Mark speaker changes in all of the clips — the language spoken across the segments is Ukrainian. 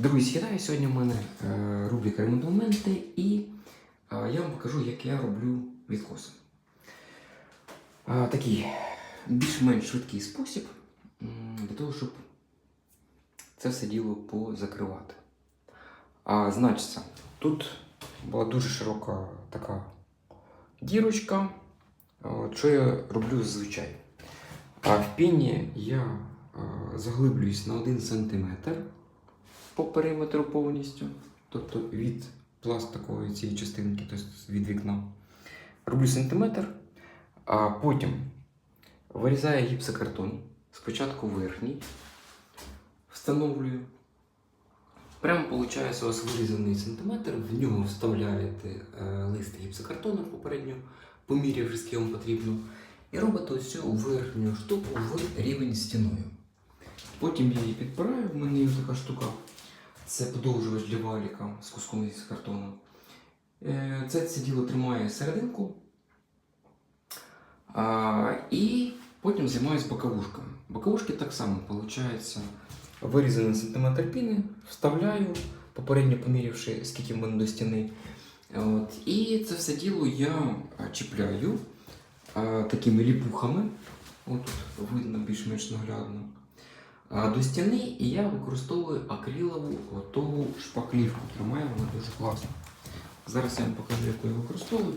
Speaker 1: Друзі, вітаю! Сьогодні в мене е, рубрика ремонтоменти і е, я вам покажу, як я роблю відкоси. Е, такий більш-менш швидкий спосіб для того, щоб це все діло позакривати. А значиться, тут була дуже широка така дірочка. От, що я роблю зазвичай? А в піні я заглиблююсь на 1 см по периметру повністю, тобто від пластикової цієї частинки, тобто від вікна. Роблю сантиметр, а потім вирізаю гіпсокартон. Спочатку верхній, встановлюю. Прямо виходить у вас вирізаний сантиметр, в нього вставляєте е, лист гіпсокартону попередньо, помірявши, скільки вам потрібно, і робите ось верхню штуку в рівень стіною. Потім я її підпираю, в мене є така штука. Це подовжувач для валіка з куском із картону. Е, Це це діло тримає серединку. А, і потім займаюся боковушками. Боковушки так само, виходить, вирізаний сантиметр піни, вставляю, попередньо помірявши, скільки в мене до стіни. От, і це все діло я чіпляю а, такими ліпухами. От видно більш-менш наглядно. А, До стіни і я використовую акрилову готову шпаклівку. Тримає вона дуже класно. Зараз я вам покажу, яку я використовую.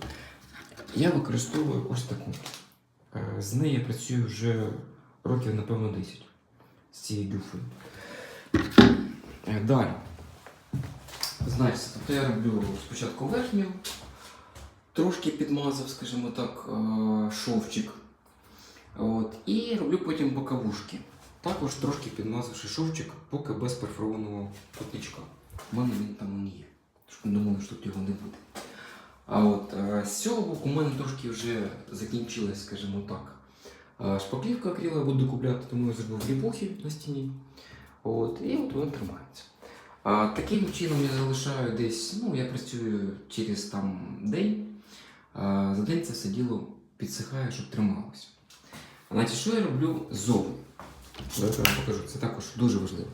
Speaker 1: Я використовую ось таку. Е, З нею я працюю вже років, напевно, 10 з цією дюфою. Е, Далі. Значить, тобто я роблю спочатку верхню, трошки підмазав, скажімо так, е, шовчик. От, і роблю потім боковушки. Також трошки підмазавши шовчик, поки без перфорованого потичка. У мене він там не є. Щоб не думали, що тут його не буде. А от е, з цього боку у мене трошки вже закінчилась, скажімо так. е, Шпаклівка акрила я буду купляти, тому я зробив ліпухи на стіні. От, і от воно тримається. А, таким чином я залишаю десь, ну я працюю через там день. А, за день це все діло підсихає, щоб трималося. Значить, що я роблю ззовні? Давайте я вам покажу, це також дуже важливо.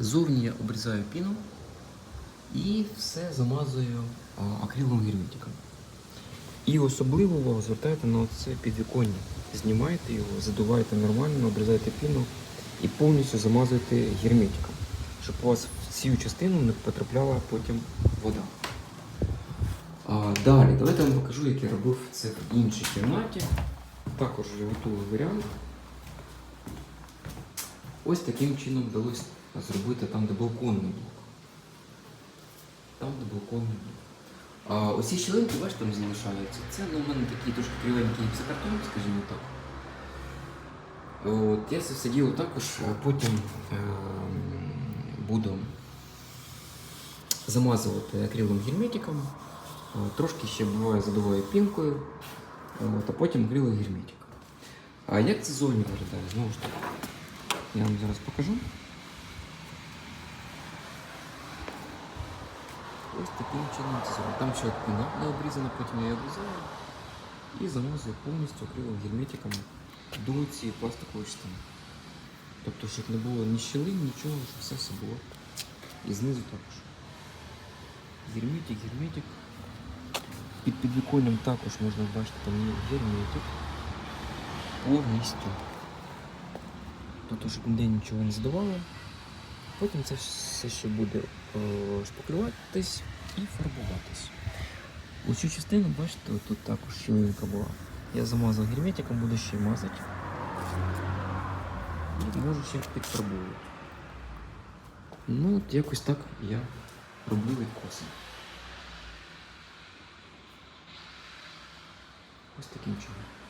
Speaker 1: Ззовні я обрізаю піну і все замазую а, акриловим герметиком. І особливо увагу звертайте на це підвіконня. Знімайте його, задувайте нормально, обрізайте піну і повністю замазуйте герметиком, щоб у вас в цю частину не потрапляла потім вода. А, далі, давайте я вам покажу, як я робив це в іншій кімнаті. Також готовий варіант. Ось таким чином вдалося зробити там, де балконний блок. Там, де балконний блок. А оці щілинки, бачите, там залишаються. Це ну, у мене такий трошки кривенький гіпсокартон, скажімо так. От, я це все діло також е, потім е, буду замазувати акриловим герметиком. Е, Трошки ще буває задуваю пінкою, от, а потім акриловий герметик. А як це зовні виглядає? Знову ж таки, я вам зараз покажу. Ось таким чином це зроблено. Там ще піна не обрізана, потім я її обрізаю і замазую повністю акриловим герметиком до цієї пластикової частини. Тобто, щоб не було ні щілин, нічого, щоб все все було. І знизу також. Герметик, герметик. Під підвіконням також можна бачити, там є герметик. Повністю. Тобто, щоб ніде нічого не здавало. Потім це все ще буде е, шпаклюватись і фарбуватись. У цю частину, бачите, тут також щілинка була. Я замазав герметиком, буду ще мазати. І можу ще підфарбовувати. Ну, от якось так я роблю відкоси. Ось таким чином.